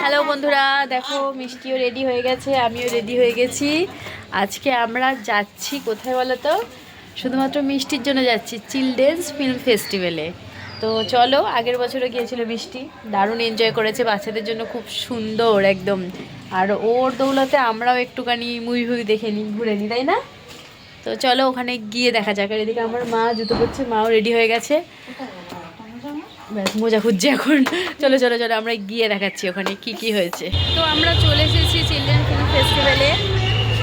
Hello বন্ধুরা, দেখো মিষ্টিও রেডি হয়ে গেছে, আমিও রেডি হয়ে গেছি। আজকে আমরা যাচ্ছি কোথায় বলো তো? শুধুমাত্র মিষ্টির জন্য যাচ্ছি চিলড্রেন্স ফিল্ম ফেস্টিভ্যালে তো চলো, আগের বছরও গিয়েছিল মিষ্টি, দারুণ এনজয় করেছে, বাচ্চাদের জন্য খুব সুন্দর একদম। আর ওর দৌলতে আমরাও একটুখানি মুভি ফুভি দেখে নিই, ঘুরে নিই, তাই না? তো চলো ওখানে গিয়ে দেখা যাক। এদিকে আমার মা জুতো করছে মাও রেডি হয়ে গেছে। ব্যাস, মজা খুঁজছে এখন। চলো চলো চলো, আমরা গিয়ে দেখাচ্ছি ওখানে কি কি হয়েছে। তো আমরা চলে এসেছি চিলড্রেন ফিল্ম ফেস্টিভ্যালে।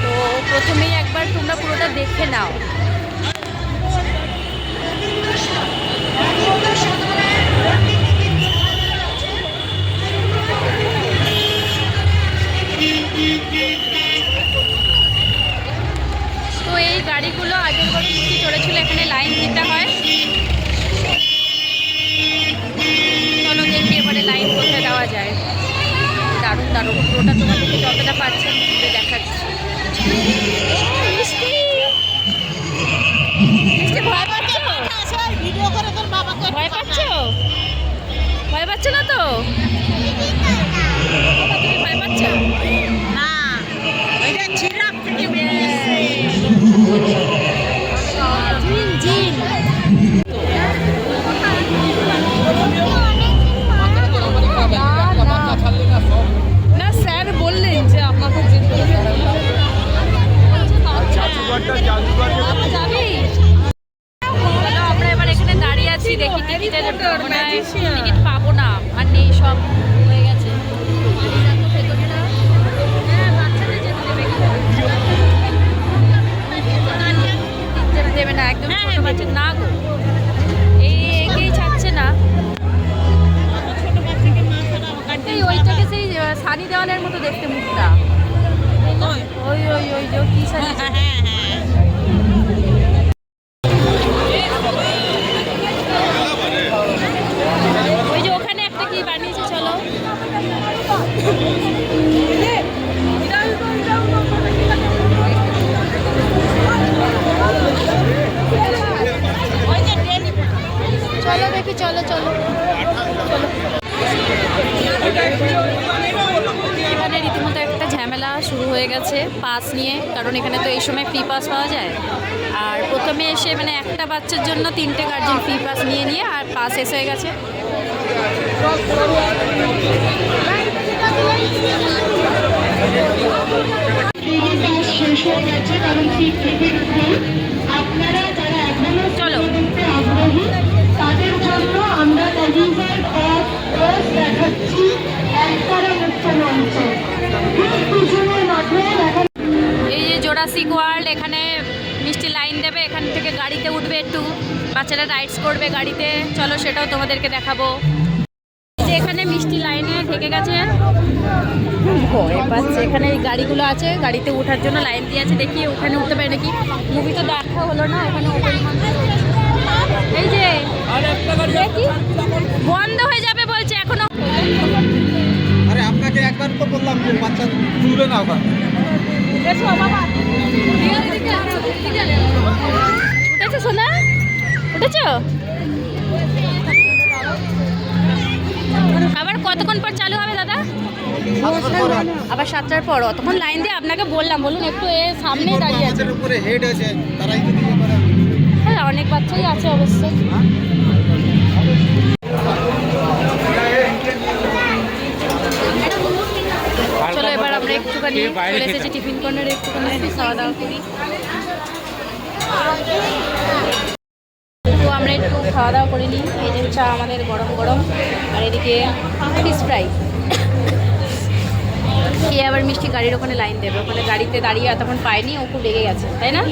তো প্রথমেই একবার তোমরা পুরোটা দেখে নাও। তো এই গাড়িগুলো আগের বছর চড়েছিল এখানে লাইন দিতে হয়। দেওয়া যায়। দারুণ দারুণ। পুরোটা তোমাদেরকে যতটা পাচ্ছেন দেখাচ্ছি। ভয় ভয় ভয় পাচ্ছ না তো? মনে টিকিট পাবো না। আর নেই সব হয়ে গেছে। হ্যাঁ, দেবে না একদম ছোট বাচ্চা। না গো। এই একেই ছাড়ছে না। এই ওইটাকে সেই সানি দেওয়ালের মতো দেখতে মুখটা। ওই ওই ওই যে কি সানি হ্যাঁ হ্যাঁ। চলো চলো চলো। এখানে রীতিমতো একটা ঝামেলা শুরু হয়ে গেছে পাস নিয়ে, কারণ এখানে তো এই সময় ফ্রি পাস পাওয়া যায়। আর প্রথমে এসে মানে একটা বাচ্চার জন্য তিনটে গার্জেন ফ্রি পাস নিয়ে নিয়ে আর পাস শেষ হয়ে গেছে। শেষ হয়ে গেছে, কারণ যে ওয়ার্ল্ড এখানে মিষ্টি লাইন দেবে এখান থেকে গাড়িতে উঠবে একটু। বাচ্চারা রাইডস করবে গাড়িতে। চলো সেটাও তোমাদেরকে দেখাবো। যে এখানে মিষ্টি লাইনে থেকে গেছে। ভয় পাচ্ছে। এখানে এই গাড়িগুলো আছে গাড়িতে ওঠার জন্য লাইন দিয়ে আছে। দেখি ওখানে উঠতে পারে নাকি। মুভি তো দেখা হলো না চলছে। এই যে বন্ধ হয়ে যাবে বলছে এখনও। আরে আপনাকে একবার তো বললাম যে বাচ্চা তুলবে না ওখানে উঠেছো সোনা? উঠেছো? আবার কতক্ষণ পর চালু হবে দাদা? আবার সাতটার পর তখন লাইন দিয়ে আপনাকে বললাম বলুন একটু এ সামনে দাঁড়িয়ে আছে। হ্যাঁ অনেক বাচ্চাই আছে অবশ্য চলো এবার আমরা একটুখানি চলে এসেছি টিফিন কর্নারে একটুখানি একটু খাওয়া দাওয়া করি। তো আমরা একটু খাওয়া দাওয়া করে নিই। এই যে চা আমাদের গরম গরম আর এদিকে ফিশ ফ্রাই। খেয়ে আবার মিষ্টি গাড়ির ওখানে লাইন দেবে? ওখানে গাড়িতে দাঁড়িয়ে এতক্ষণ পায়নি ও খুব রেগে গেছে তাই না?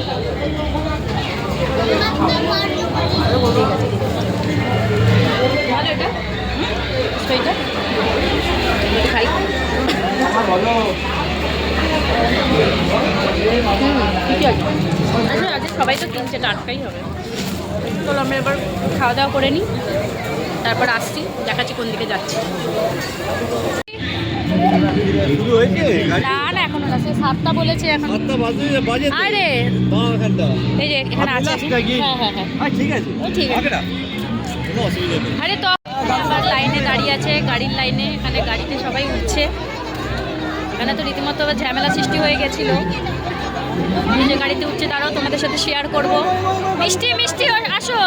ভালো এটা? খাই। আচ্ছা আজকে সবাই তো কিনছে টাটকাই হবে। চলো আমরা এবার খাওয়া দাওয়া করে নিই। তারপর আসছি দেখাচ্ছি কোন দিকে যাচ্ছি। না না এখনও না সে সাতটা বলেছে এখন। আরে এই যে এখানে আছে। হ্যাঁ হ্যাঁ হ্যাঁ। ঠিক আছে। ঠিক আরে তো লাইনে দাঁড়িয়ে আছে গাড়ির লাইনে এখানে গাড়িতে সবাই উঠছে। এখানে তো রীতিমতো ঝামেলা সৃষ্টি হয়ে গেছিল। যে গাড়িতে উঠছে তারাও তোমাদের সাথে শেয়ার করব। মিষ্টি মিষ্টি, আসো।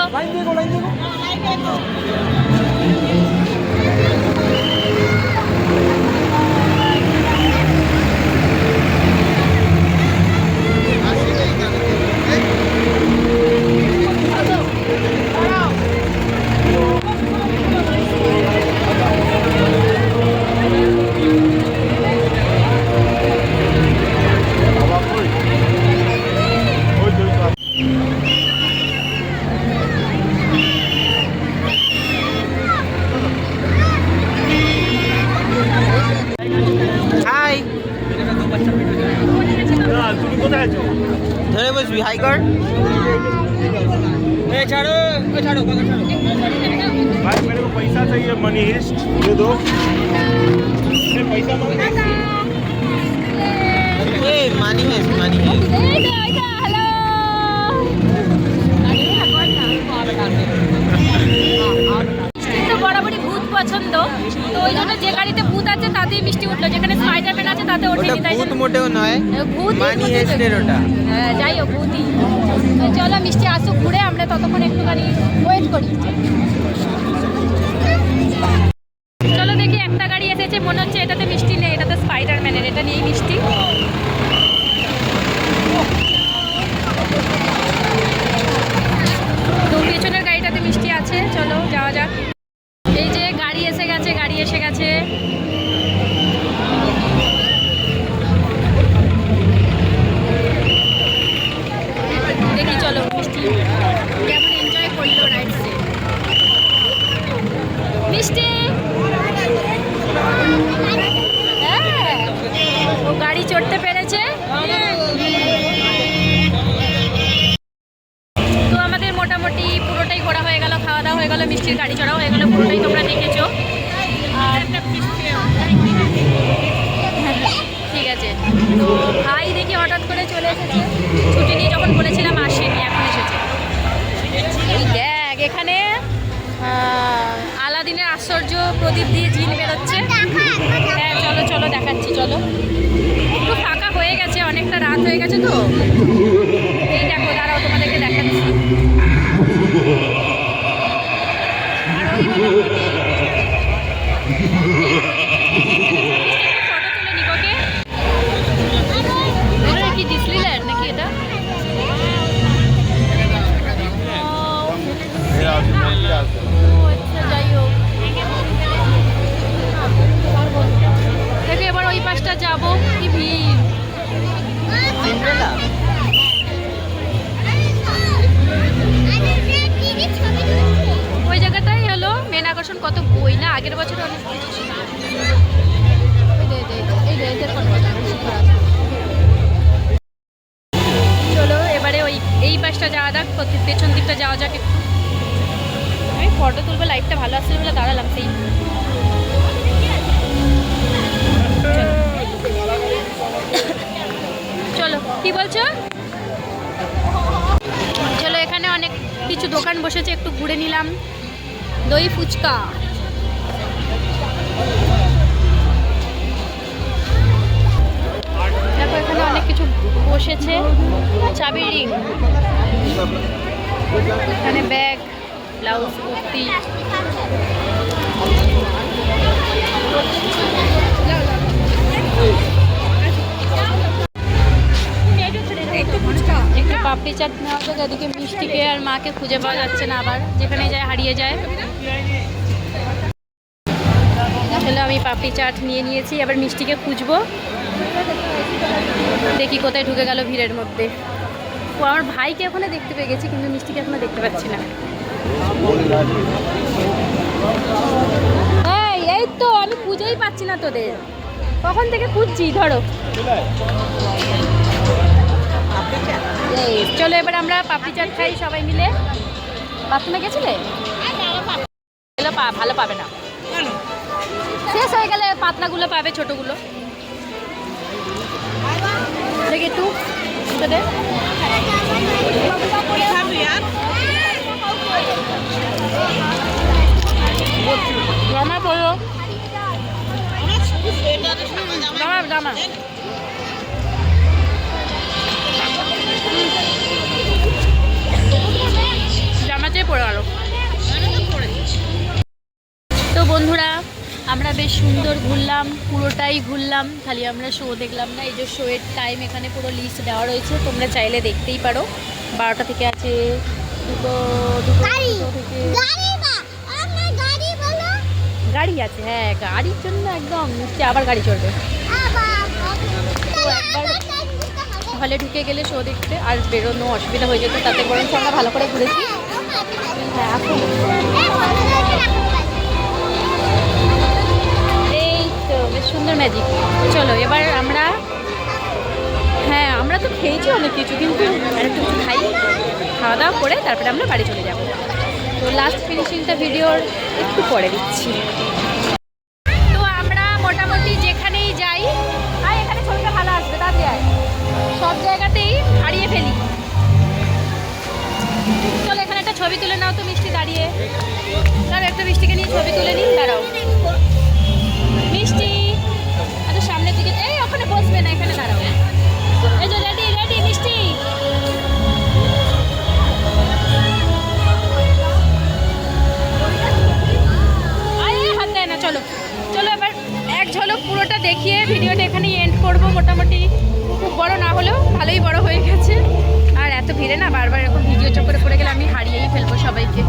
को पैसा चाहिए मनी हिस्ट दे दो ये पैसा मांग এ মানি হেস মানি হেস মিষ্টির তো বরাবরই ভূত পছন্দ তো ওই জন্য যে গাড়িতে ভূত আছে তাতেই মিষ্টি উঠলো যেখানে স্পাইডারম্যান আছে তাতে ওটা ওঠেনি তাই ভূত জন্য- মোটেও নয় ভূত মানি হেস্টের ওটা হ্যাঁ যাই হোক ভূতই তো চলো মিষ্টি আসুক ঘুরে আমরা ততক্ষণ একটুখানি ওয়েট করি একটা গাড়ি এসেছে, মনে হচ্ছে এটাতে মিষ্টি নেই, এটাতে স্পাইডারম্যানের এটা নেই মিষ্টি। তো পেছনের গাড়িটাতে মিষ্টি আছে, চলো যাওয়া যাক। এই যে গাড়ি এসে গেছে, গাড়ি এসে গেছে। ঠিক আছে। তো ভাই দেখি হঠাৎ করে চলে এসেছে। ছুটি নিয়ে যখন বলেছিলাম আসেনি, এখন এসেছে। এই দেখ, এখানে আলাদিনের আশ্চর্য প্রদীপ দিয়ে জিন বেরোচ্ছে। হ্যাঁ চলো চলো, দেখাচ্ছি, চলো। একটু ফাঁকা হয়ে গেছে, অনেকটা রাত হয়ে গেছে তো। এই দেখো, দাঁড়াও, তোমাদেরকে দেখাচ্ছি। আর ওই যাব, কি ভিড়? ওই জায়গাটাই হলো মেন আকর্ষণ, কত বই না? আগের বছর অনেক কিছু ছিল। চলো এবারে ওই, এই পাশটা যাওয়া যাক পেছন দিকটা যাওয়া যাক একটু। আমি ফটো তুলবো লাইটটা ভালো আসছে বলে দাঁড়ালাম, সেই। বসেছে, একটু ঘুরে নিলাম। দই ফুচকা। দেখো, এখানে অনেক কিছু বসেছে। চাবি রিং। এখানে ব্যাগ, ব্লাউজ, কুর্তি। চাট নেওয়া যাক এদিকে মিষ্টিকে আর মাকে খুঁজে পাওয়া যাচ্ছে না আবার, যেখানে যায় হারিয়ে যায়। আমি পাপড়ি চাট নিয়ে নিয়েছি, এবার মিষ্টিকে খুঁজবো। দেখি কোথায় ঢুকে গেল ভিড়ের মধ্যে। ও, আমার ভাইকে ওখানে দেখতে পেয়ে গেছি, কিন্তু মিষ্টিকে এখনও দেখতে পাচ্ছি না। এই তো, আমি খুঁজেই পাচ্ছি না তোদের। কখন থেকে খুঁজছি, ধরো। চলো এবার আমরা পাপড়ি চাট খাই সবাই মিলে। বাথরুমে গেছিলে? ভালো পাবে না। শেষ হয়ে গেলে পাতলাগুলো পাবে, ছোটগুলো। দেখি একটু। জামা জামা। জামাতে পরে গেল তো বন্ধুরা আমরা বেশ সুন্দর ঘুরলাম পুরোটাই ঘুরলাম। খালি আমরা শো দেখলাম না এই যে শোয়ের টাইম এখানে পুরো লিস্ট দেওয়া রয়েছে তোমরা চাইলে দেখতেই পারো। বারোটা থেকে আছে দুটো দুটো থেকে গাড়ি আছে হ্যাঁ গাড়ির জন্য একদম নিচে আবার গাড়ি চলবে হলে ঢুকে গেলে শো দেখতে আর বেরোনো অসুবিধা হয়ে যেত, তাতে বরঞ্চ আমরা ভালো করে ঘুরেছি। হ্যাঁ এই তো, বেশ সুন্দর ম্যাজিক চলো, এবার আমরা হ্যাঁ আমরা তো খেয়েছি অনেক কিছু, কিন্তু আরেকটু কিছু খাই। খাওয়া দাওয়া করে তারপরে আমরা বাড়ি চলে যাব। তো লাস্ট ফিনিশিংটা ভিডিওর একটু পরে দিচ্ছি। হারিয়ে ফেলি। চলো, এখানে একটা ছবি তুলে নাও তো মিষ্টি দাঁড়িয়ে। দাঁড়াও, একটা মিষ্টিকে নিয়ে ছবি তুলে নিই, দাঁড়াও। মিষ্টি আচ্ছা সামনের দিকে, এই ওখানে বসবে না, এখানে দাঁড়াও। এই যে রেডি রেডি মিষ্টি। হাত দেয় না, চলো। চলো, এবার এক ঝলক পুরোটা দেখিয়ে ভিডিওটা এখানেই এন্ড করব মোটামুটি। খুব বড় না হলেও ভালোই বড় হয়ে গেছে। আর এত ভিড়ে না বারবার এরকম ভিডিও চক্করে পড়ে গেলে আমি হারিয়েই ফেলব সবাইকে।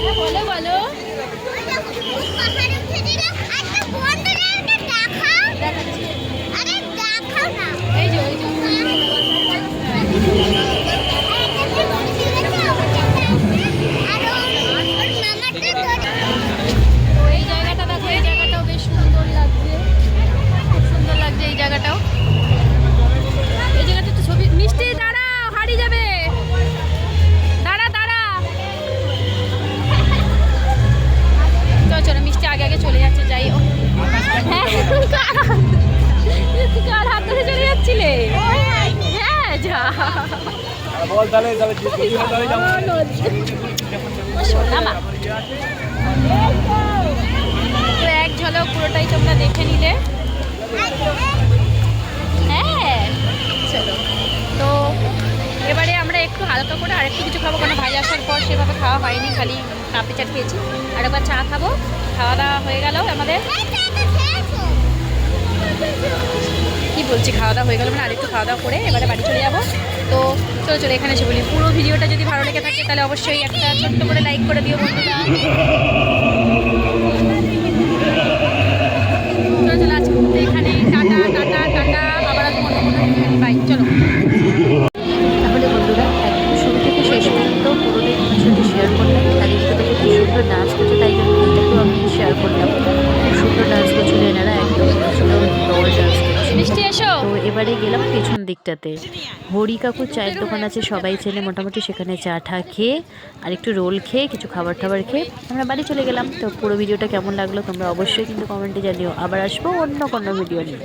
হ্যাঁ, বলো বলো। বল তাহলে তাহলে তো এক ঝলক পুরোটাই তোমরা দেখে নিলে। হ্যাঁ তো এবারে আমরা একটু হালকা করে আরেকটু কিছু খাব কারণ ভাই আসার পর সেভাবে খাওয়া হয়নি, খালি কাপে চাট খেয়েছি। আর একবার চা খাব, খাওয়া দাওয়া হয়ে গেল আমাদের। কি বলছি খাওয়া দাওয়া হয়ে গেল মানে আরেকটু খাওয়া দাওয়া করে এবারে বাড়ি চলে যাব। তো চলো চলো, এখানে এসে বলি। পুরো ভিডিওটা যদি ভালো লেগে থাকে তাহলে অবশ্যই একটা ছোট্ট করে লাইক করে দিও বন্ধুরা। চলো এখানে টাটা টাটা টাটা চলো। শেয়ার সুন্দর এবারে গেলাম পেছন দিকটাতে। হরি কাকুর চায়ের দোকান আছে সবাই ছেলে মোটামুটি সেখানে চা ঠা খেয়ে আর একটু রোল খেয়ে কিছু খাবার টাবার খেয়ে আমরা বাড়ি চলে গেলাম। তো পুরো ভিডিওটা কেমন লাগল তোমরা অবশ্যই কিন্তু কমেন্টে জানিও। আবার আসব অন্য কোনো ভিডিও নিয়ে।